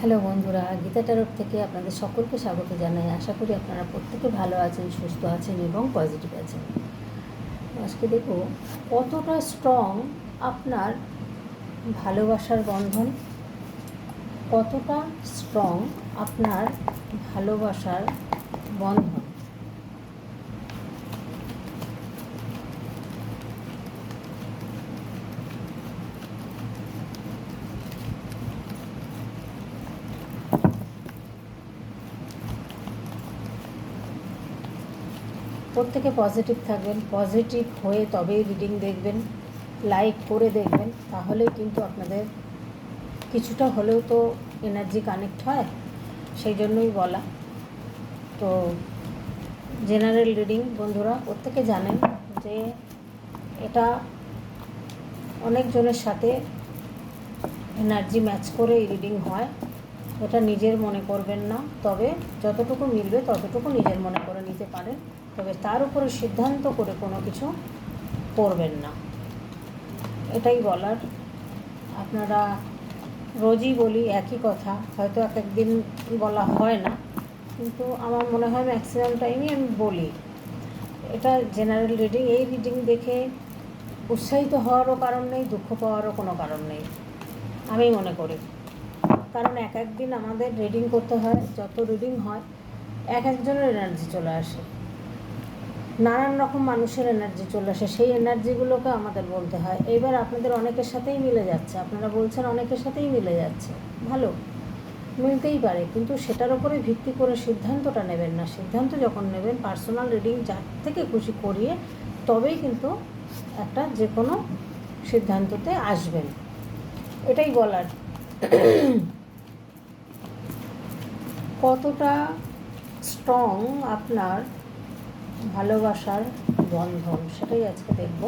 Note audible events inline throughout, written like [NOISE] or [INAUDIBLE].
Hello বন্ধুরা, গীতা টারক থেকে আপনাদের সকলকে স্বাগত জানাই। আশা করি আপনারা প্রত্যেকে ভালো আছেন, সুস্থ আছেন এবং পজিটিভ আছেন। আজকে দেখো, কতটা স্ট্রং আপনার ভালোবাসার বন্ধন, কতটা স্ট্রং আপনার ভালোবাসার বন্ধন। প্রত্যেকে পজিটিভ থাকবেন পজিটিভ হয়ে তবেই রিডিং দেখবেন লাইক করে দেখবেন তাহলে কিন্তু আপনাদের কিছুটা হলেও তো এনার্জি কানেক্ট হয়, সেই জন্যই বলা। তো জেনারেল রিডিং বন্ধুরা, প্রত্যেকে জানেন যে এটা অনেকজনের সাথে এনার্জি ম্যাচ করে রিডিং হয়, এটা নিজের মনে করবেন না, তবে যতটুকু মিলবে ততটুকু নিজের মনে করে নিতে পারেন। তবে তার উপরে সিদ্ধান্ত করে কোনো কিছু করবেন না। এটাই বলার। আপনারা রোজই বলি একই কথা, হয়তো এক একদিন বলা হয় না, কিন্তু আমার মনে হয় ম্যাক্সিমাম টাইমই আমি বলি। এটা জেনারেল রিডিং এই রিডিং দেখে উৎসাহিত হওয়ারও কারণ নেই, দুঃখ পাওয়ারও কোনো কারণ নেই, আমি মনে করি। কারণ এক একদিন আমাদের রিডিং করতে হয়, যত রিডিং হয়, এক একজনের এনার্জি চলে আসে। নানান রকম মানুষের এনার্জি চলে আসে। সেই এনার্জিগুলোকে আমাদের বলতে হয়। এবার আপনাদের অনেকের সাথেই মিলে যাচ্ছে। আপনারা বলছেন অনেকের সাথেই মিলে যাচ্ছে। ভালো, মিলতেই পারে। কিন্তু সেটার উপরে ভিত্তি করে সিদ্ধান্তটা নেবেন না। সিদ্ধান্ত যখন নেবেন পার্সোনাল রিডিং যার থেকে খুশি করিয়ে তবেই কিন্তু একটা যে কোনো সিদ্ধান্ততে আসবেন। এটাই বলার। কতটা স্ট্রং আপনার ভালোবাসার বন্ধন সেটাই আজকে দেখব।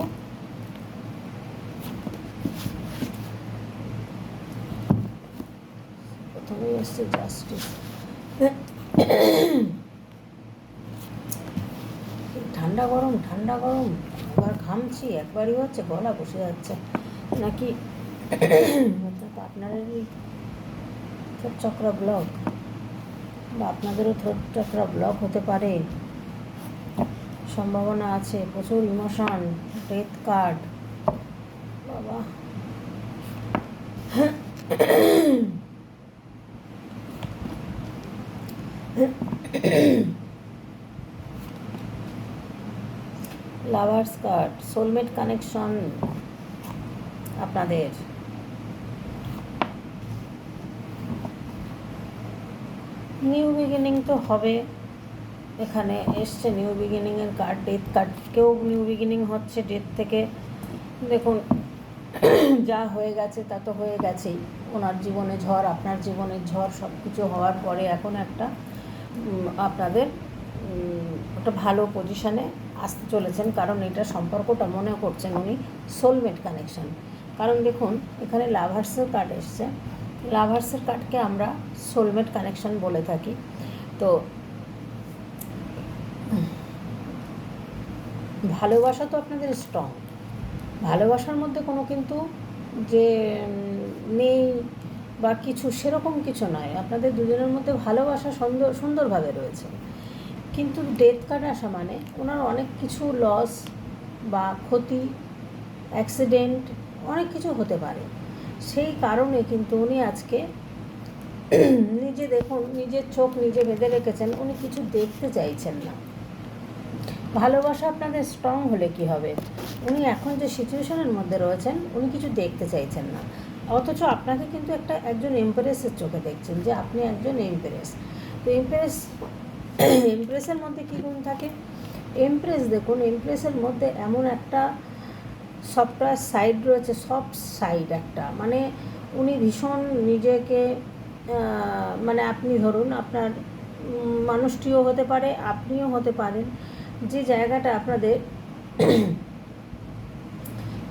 প্রথমেই জাস্টিস ঠান্ডা গরম ঠান্ডা গরম। একবার ঘামছি, একবারই হচ্ছে, গলা বসে যাচ্ছে। নাকি থ্রোট চক্র ব্লক বা আপনাদেরও চক্র ব্লক হতে পারে। সম্ভাবনা আছে, প্রচুর ইমোশন, ডেথ কার্ড। বাবা। লাভার্স কার্ড সোলমেট কানেকশন আপনাদের। নিউ বিগিনিং তো হবে। এখানে এসছে নিউ বিগিনিংয়ের কার্ড ডেথ কার্ড কেউ নিউ বিগিনিং হচ্ছে ডেথ থেকে। দেখুন, [CLEARS THROAT] যা হয়ে গেছে তা তো হয়ে গেছেই। ওনার জীবনে ঝড়, আপনার জীবনের ঝড় সব কিছু হওয়ার পরে এখন একটা আপনাদের একটা ভালো পজিশানে আসতে চলেছেন। কারণ এটা সম্পর্কটা মনে করছেন উনি সোলমেট কানেকশান কারণ দেখুন, এখানে লাভার্সের কার্ড এসছে। লাভার্সের কার্ডকে আমরা সোলমেট কানেকশন বলে থাকি। তো ভালোবাসা তো আপনাদের স্ট্রং ভালোবাসার মধ্যে কোনো কিন্তু যে নেই বা কিছু সেরকম কিছু নয়। আপনাদের দুজনের মধ্যে ভালোবাসা সুন্দর সুন্দরভাবে রয়েছে। কিন্তু ডেথ কার্ড আসা মানে ওনার অনেক কিছু লস বা ক্ষতি অ্যাক্সিডেন্ট অনেক কিছু হতে পারে। সেই কারণে কিন্তু উনি আজকে [CLEARS THROAT] নিজে দেখুন, নিজের চোখ নিজে বেঁধে রেখেছেন, উনি কিছু দেখতে চাইছেন না। ভালোবাসা আপনাদের স্ট্রং হলে কি হবে? উনি এখন যে সিচুয়েশনের মধ্যে রয়েছেন, উনি কিছু দেখতে চাইছেন না। অথচ আপনাকে কিন্তু একটা, একজন এমপ্রেসের চোখে দেখছেন যে আপনি একজন এমপ্রেস তো এমপ্রেস [COUGHS] এমপ্রেসের মধ্যে কী গুণ থাকে? এমপ্রেস দেখুন এমপ্রেসের মধ্যে এমন একটা সবটা সাইড রয়েছে, সব সাইড একটা। মানে উনি ভীষণ নিজেকে মানে আপনি ধরুন, আপনার মানুষটিও হতে পারে, আপনিও হতে পারেন। যে জায়গাটা আপনাদের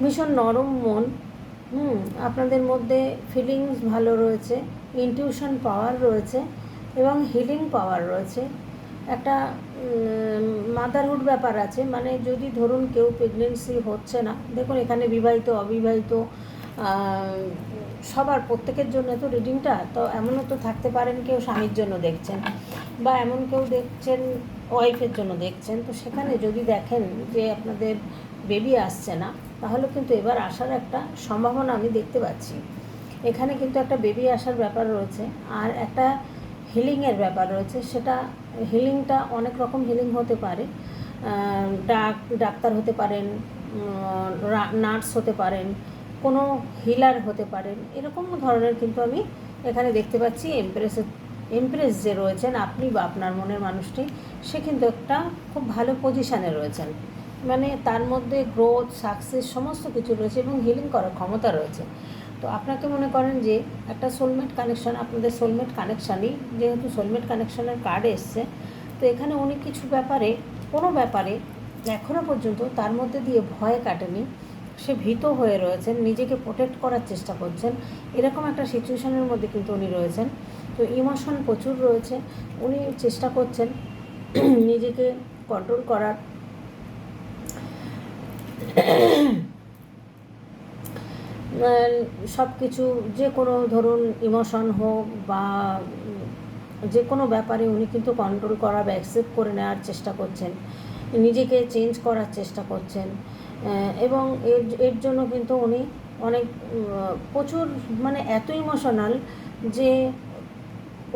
ভীষণ নরম মন, হুম, আপনাদের মধ্যে ফিলিংস ভালো রয়েছে ইনটিউশন পাওয়ার রয়েছে এবং হিলিং পাওয়ার রয়েছে। একটা মাদারহুড ব্যাপার আছে মানে যদি ধরুন কেউ প্রেগনেন্সি হচ্ছে না, দেখুন এখানে বিবাহিত, অবিবাহিত সবার প্রত্যেকের জন্য তো রিডিংটা তো এমনও তো থাকতে পারেন কেউ স্বামীর জন্য দেখছেন বা এমন কেউ দেখছেন ওয়াইফের জন্য দেখছেন, তো সেখানে যদি দেখেন যে আপনাদের বেবি আসছে না, তাহলে কিন্তু এবার আসার একটা সম্ভাবনা আমি দেখতে পাচ্ছি। এখানে কিন্তু একটা বেবি আসার ব্যাপার রয়েছে, আর একটা হিলিংয়ের ব্যাপার রয়েছে। সেটা হিলিংটা অনেক রকম হিলিং হতে পারে। ডাক, ডাক্তার হতে পারেন নার্স হতে পারেন, কোনো হিলার হতে পারেন, এরকম ধরনের কিন্তু আমি এখানে দেখতে পাচ্ছি এমপ্রেসের এমপ্রেস যে রয়েছেন, আপনি বা আপনার মনের মানুষটি, সে কিন্তু একটা খুব ভালো পজিশানে রয়েছেন। মানে তার মধ্যে গ্রোথ সাকসেস সমস্ত কিছু রয়েছে এবং হিলিং করার ক্ষমতা রয়েছে। তো আপনাকে মনে করেন যে একটা সোলমেট কানেকশন আপনাদের সোলমেট কানেকশানই যেহেতু সোলমেট কানেকশানের কার্ড এসছে, তো এখানে উনি কিছু ব্যাপারে, কোনো ব্যাপারে এখনও পর্যন্ত তার মধ্যে দিয়ে ভয় কাটেনি। সে ভীত হয়ে রয়েছেন, নিজেকে প্রোটেক্ট করার চেষ্টা করছেন। এরকম একটা সিচুয়েশনের মধ্যে কিন্তু উনি রয়েছেন। তো ইমোশন প্রচুর রয়েছে। উনি চেষ্টা করছেন [CLEARS THROAT] নিজেকে কন্ট্রোল করার। [CLEARS THROAT] সব কিছু যে কোনো ধরুন ইমোশন হোক বা যে কোনো ব্যাপারে উনি কিন্তু কন্ট্রোল করা বা অ্যাকসেপ্ট করে নেওয়ার চেষ্টা করছেন। নিজেকে চেঞ্জ করার চেষ্টা করছেন। এবং এর এর জন্য কিন্তু উনি অনেক প্রচুর মানে এত ইমোশনাল যে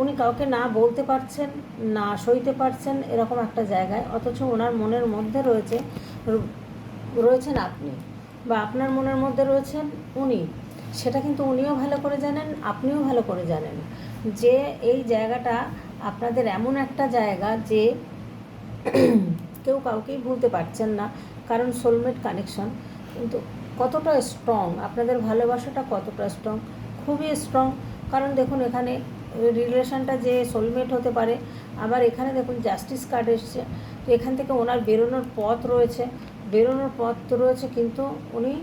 উনি কাউকে না বলতে পারছেন, না সইতে পারছেন এরকম একটা জায়গায়। অথচ ওনার মনের মধ্যে রয়েছে, রয়েছেন আপনি বা আপনার মনের মধ্যে রয়েছেন উনি। সেটা কিন্তু উনিও ভালো করে জানেন, আপনিও ভালো করে জানেন যে এই জায়গাটা আপনাদের এমন একটা জায়গা যে [CLEARS THROAT] কেউ কাউকেই ভুলতে পারছেন না। কারণ সোলমেট কানেকশন কিন্তু কতটা স্ট্রং আপনাদের ভালোবাসাটা কতটা স্ট্রং খুবই স্ট্রং কারণ দেখুন, এখানে রিলেশনটা যে সোলমেট হতে পারে, আবার এখানে দেখুন জাস্টিস কার্ড এসছে। তো এখান থেকে ওনার বেরোনোর পথ রয়েছে। বেরোনোর পথ তো রয়েছে, কিন্তু উনি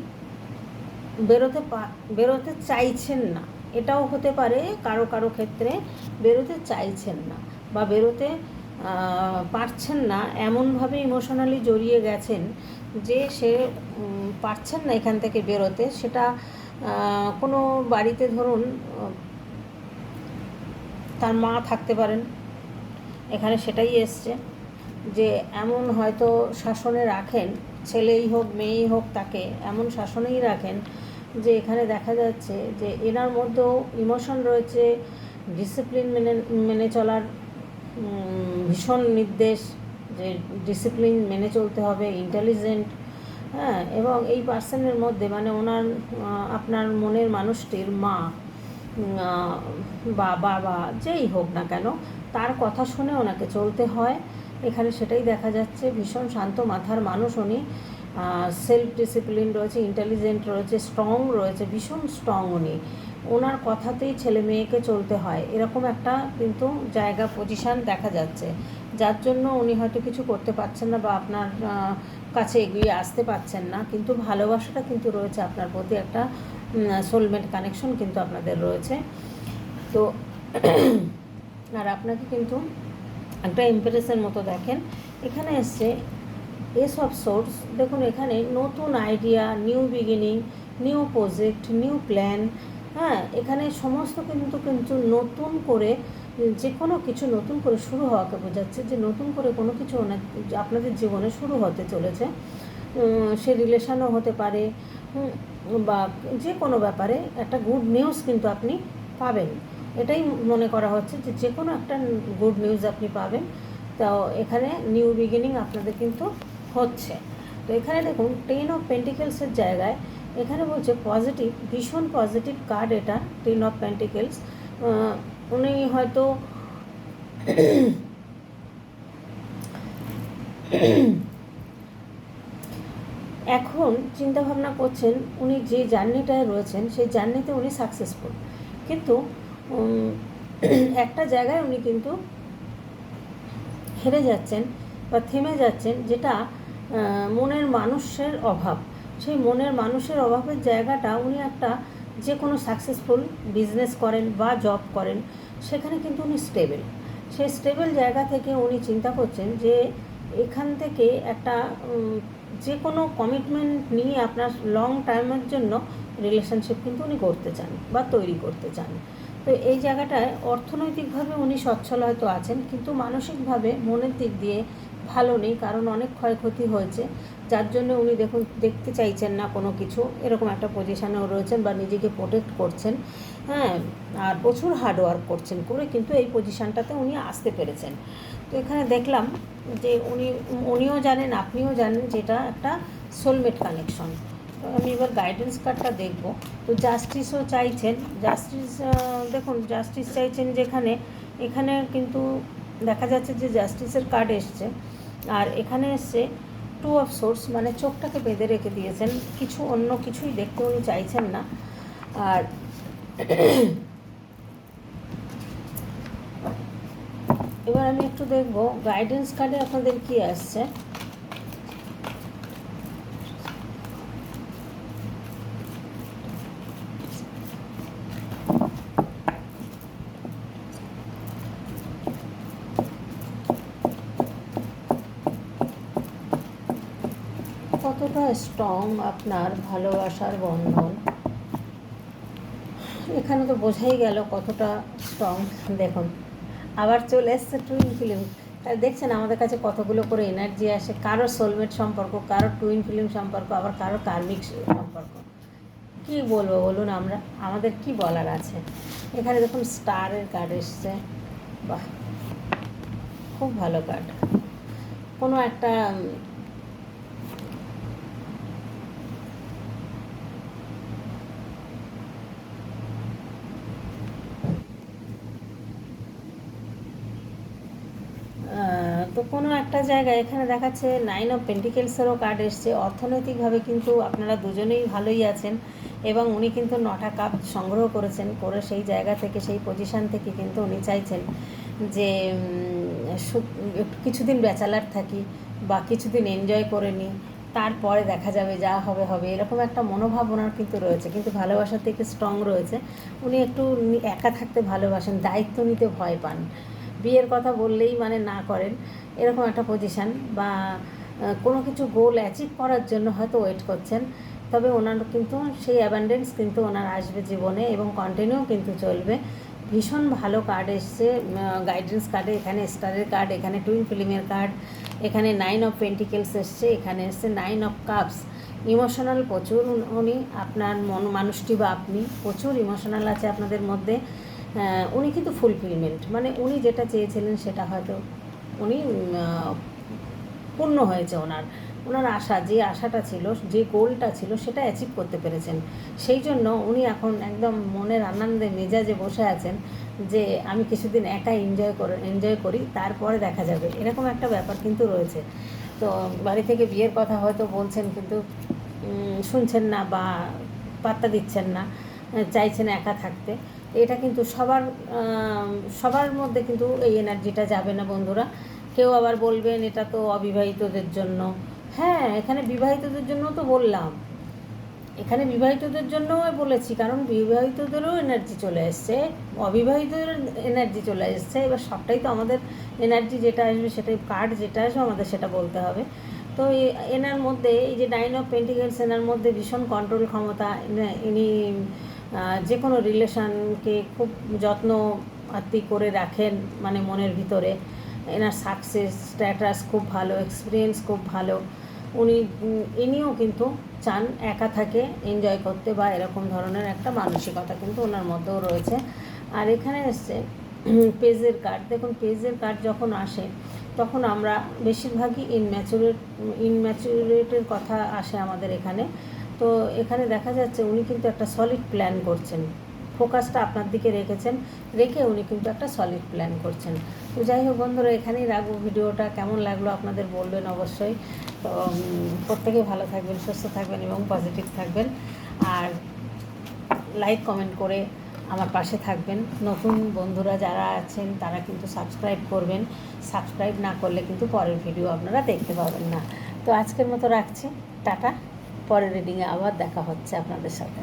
বেরোতে পা- বেরোতে চাইছেন না। এটাও হতে পারে কারও কারও ক্ষেত্রে বেরোতে চাইছেন না, বা বেরোতে পারছেন না, এমনভাবে ইমোশনালি জড়িয়ে গেছেন যে সে পারছেন না এখান থেকে বেরোতে। সেটা কোনো বাড়িতে ধরুন, তার মা থাকতে পারেন। এখানে সেটাই এসছে যে, এমন হয়তো শাসনে রাখেন, ছেলেই হোক, মেয়েই হোক তাকে, এমন শাসনেই রাখেন যে, এখানে দেখা যাচ্ছে যে, এনার মধ্যেও ইমোশন রয়েছে ডিসিপ্লিন মেনে মেনে চলার ভীষণ নির্দেশ যে ডিসিপ্লিন মেনে চলতে হবে ইন্টেলিজেন্ট হ্যাঁ এবং এই পার্সনের মধ্যে মানে ওনার আপনার মনের মানুষটির মা বা বাবা যেই হোক না কেন, তার কথা শুনে ওনাকে চলতে হয়। এখানে সেটাই দেখা যাচ্ছে, ভীষণ শান্ত মাথার মানুষ উনি। সেলফ ডিসিপ্লিন রয়েছে ইন্টেলিজেন্ট রয়েছে স্ট্রং রয়েছে, ভীষণ স্ট্রং উনি। ওনার কথাতেই ছেলে মেয়েকে চলতে হয়। এরকম একটা কিন্তু জায়গা পজিশান দেখা যাচ্ছে। যার জন্য উনি হয়তো কিছু করতে পারছেন না বা আপনার কাছে এগিয়ে আসতে পারছেন না। কিন্তু ভালোবাসাটা কিন্তু রয়েছে আপনার প্রতি একটা সোলমেট কানেকশন কিন্তু আপনাদের রয়েছে। তো আর আপনাকে কিন্তু একটা ইম্প্রেসের মতো দেখেন। এখানে এসছে এসব সোর্স দেখুন এখানে নতুন idea new beginning new project new plan হ্যাঁ এখানে সমস্ত কিন্তু কিন্তু নতুন করে যে কোনো কিছু নতুন করে শুরু হওয়াকে বোঝাচ্ছে যে নতুন করে কোনো কিছু অনেক আপনাদের জীবনে শুরু হতে চলেছে। সে রিলেশনও হতে পারে বা যে কোনো ব্যাপারে একটা গুড নিউজ কিন্তু আপনি পাবেন। এটাই মনে করা হচ্ছে যে যে কোনো একটা গুড নিউজ আপনি পাবেন। তো এখানে নিউ বিগিনিং আপনাদের কিন্তু হচ্ছে। তো এখানে দেখুন টেন অফ পেন্টিকেলসের জায়গায় এখানে বলছে পজিটিভ ভীষণ পজিটিভ কার্ড এটা টেন অফ পেন্টিকেলস উনি হয়তো এখন চিন্তা ভাবনা করছেন উনি যে জার্নিটায় রয়েছেন, সেই জার্নিতে উনি সাকসেসফুল কিন্তু একটা জায়গায় উনি কিন্তু হেরে যাচ্ছেন বা থেমে যাচ্ছেন, যেটা মনের মানুষের অভাব। সেই মনের মানুষের অভাবের জায়গাটা উনি একটা যে কোনো সাকসেসফুল বিজনেস করেন বা জব করেন, সেখানে কিন্তু উনি স্টেবল সেই স্টেবল জায়গা থেকে উনি চিন্তা করছেন যে এখান থেকে একটা যে কোনো কমিটমেন্ট নিয়ে আপনার লং টাইমের জন্য রিলেশনশিপ কিন্তু উনি করতে চান বা তৈরি করতে চান। তো এই জায়গাটায় অর্থনৈতিকভাবে উনি সচ্ছল হয়তো আছেন, কিন্তু মানসিকভাবে মনের দিক দিয়ে ভালো নেই, কারণ অনেক ক্ষয়ক্ষতি হয়েছে। যার জন্য উনি দেখুন, দেখতে চাইছেন না কোনো কিছু। এরকম একটা পজিশানেও রয়েছেন বা নিজেকে প্রোটেক্ট করছেন। হ্যাঁ আর প্রচুর হার্ডওয়ার্ক করছেন করে কিন্তু এই পজিশানটাতে উনি আসতে পেরেছেন। তো এখানে দেখলাম যে উনি, উনিও জানেন, আপনিও জানেন যেটা একটা সোলমেট কানেকশন আমি এবার গাইডেন্স কার্ডটা দেখব। তো জাস্টিসও চাইছেন জাস্টিস দেখুন জাস্টিস চাইছেন যেখানে, এখানে কিন্তু দেখা যাচ্ছে যে জাস্টিসের কার্ড এসছে। আর এখানে এসছে টু অফ সোর্স মানে চোখটাকে বেঁধে রেখে দিয়েছেন। কিছু অন্য কিছুই দেখতে উনি চাইছেন না। আর এবার আমি একটু দেখব গাইডেন্স কার্ডে আপনাদের কি আসছে? কতটা স্ট্রং আপনার ভালোবাসার বন্ধন? এখানে তো বোঝাই গেল কতটা স্ট্রং দেখুন, আবার চলে এসছে টুইন ফিল্ম দেখছেন আমাদের কাছে কতগুলো করে এনার্জি আসে। কারও সোলমেট সম্পর্ক, কারও টুইন ফিল্ম সম্পর্ক, আবার কারও কার্মিক সম্পর্ক। কি বলব বলুন আমরা? আমাদের কি বলার আছে? এখানে দেখুন স্টারের কার্ড এসছে। বাহ, খুব ভালো কার্ড কোনো একটা উম, আহ, তো কোনো একটা জায়গায় এখানে দেখাচ্ছে নাইন অফ পেন্টিকেলসেরও কার্ড এসছে। অর্থনৈতিকভাবে কিন্তু আপনারা দুজনেই ভালোই আছেন এবং উনি কিন্তু নটা কাপ সংগ্রহ করেছেন করে সেই জায়গা থেকে, সেই পজিশান থেকে কিন্তু উনি চাইছেন যে কিছুদিন ব্যাচেলার থাকি বা কিছুদিন এনজয় করে নিই, তারপরে দেখা যাবে যা হবে হবে। এরকম একটা মনোভাব ওনার কিন্তু রয়েছে, কিন্তু ভালোবাসার থেকে স্ট্রং রয়েছে। উনি একটু একা থাকতে ভালোবাসেন, দায়িত্ব নিতে ভয় পান। বিয়ের কথা বললেই মানে না করেন, এরকম একটা পজিশান বা কোনো কিছু গোল অ্যাচিভ করার জন্য হয়তো ওয়েট করছেন। তবে ওনার কিন্তু সেই অ্যাবান্ডেন্স কিন্তু ওনার আসবে জীবনে এবং কন্টিনিউ কিন্তু চলবে। ভীষণ ভালো কার্ড এসছে গাইডেন্স কার্ডে এখানে স্টারের কার্ড এখানে টুইন ফিল্মের কার্ড এখানে নাইন অফ পেন্টিকেলস এসছে, এখানে এসছে নাইন অফ কাপস ইমোশনাল প্রচুর উনি আপনার মন, মানুষটি বা আপনি প্রচুর ইমোশনাল আছে আপনাদের মধ্যে। উনি কিন্তু ফুলফিলমেন্ট মানে উনি যেটা চেয়েছিলেন সেটা হয়তো উনি পূর্ণ হয়েছে ওনার। ওনার আশা, যে আশাটা ছিল, যে গোলটা ছিল, সেটা অ্যাচিভ করতে পেরেছেন। সেই জন্য উনি এখন একদম মনের আনন্দে, মেজাজে বসে আছেন যে আমি কিছুদিন একা এনজয় করে এনজয় করি, তারপরে দেখা যাবে। এরকম একটা ব্যাপার কিন্তু রয়েছে। তো বাড়ি থেকে বিয়ের কথা হয়তো বলছেন, কিন্তু শুনছেন না বা পাত্তা দিচ্ছেন না, চাইছেন একা থাকতে। এটা কিন্তু সবার সবার মধ্যে কিন্তু এই এনার্জিটা যাবে না বন্ধুরা। কেউ আবার বলবেন, এটা তো অবিবাহিতদের জন্য। হ্যাঁ এখানে বিবাহিতদের জন্য তো বললাম। এখানে বিবাহিতদের জন্যও বলেছি, কারণ বিবাহিতদেরও এনার্জি চলে এসছে। অবিবাহিতদের এনার্জি চলে এসছে। এবার সবটাই তো আমাদের এনার্জি যেটা আসবে সেটাই কার্ড যেটা আসবে, আমাদের সেটা বলতে হবে। তো এনার মধ্যে, এই যে ডাইন অফ পেন্টিকেলস, এনার মধ্যে ভীষণ কন্ট্রোল ক্ষমতা, ইনি যে কোনো রিলেশনকে খুব যত্ন আত্মি করে রাখেন মানে মনের ভিতরে। এনার সাকসেস স্ট্যাটাস খুব ভালো এক্সপিরিয়েন্স খুব ভালো। উনি ইনিও কিন্তু চান একা থাকে এনজয় করতে বা এরকম ধরনের একটা মানসিকতা কিন্তু ওনার মধ্যেও রয়েছে। আর এখানে এসছে পেজের কার্ড দেখুন, পেজের কার্ড যখন আসে, তখন আমরা বেশিরভাগই ইনম্যাচুরেট ইনম্যাচুরেটের কথা আসে আমাদের এখানে। তো এখানে দেখা যাচ্ছে উনি কিন্তু একটা সলিড প্ল্যান করছেন। ফোকাসটা আপনার দিকে রেখেছেন, রেখে উনি কিন্তু একটা সলিড প্ল্যান করছেন। তো যাই হোক বন্ধুরা, এখানেই রাখব ভিডিওটা। কেমন লাগল আপনাদের বলবেন অবশ্যই। তো প্রত্যেকে ভালো থাকবেন, সুস্থ থাকবেন এবং পজিটিভ থাকবেন। আর লাইক কমেন্ট করে আমার পাশে থাকবেন। নতুন বন্ধুরা যারা আছেন, তারা কিন্তু সাবস্ক্রাইব করবেন। সাবস্ক্রাইব না করলে কিন্তু পরের ভিডিও আপনারা দেখতে পাবেন না। তো আজকের মতো রাখছি। টাটা। পরের রিডিংয়ে আবার দেখা হচ্ছে আপনাদের সাথে।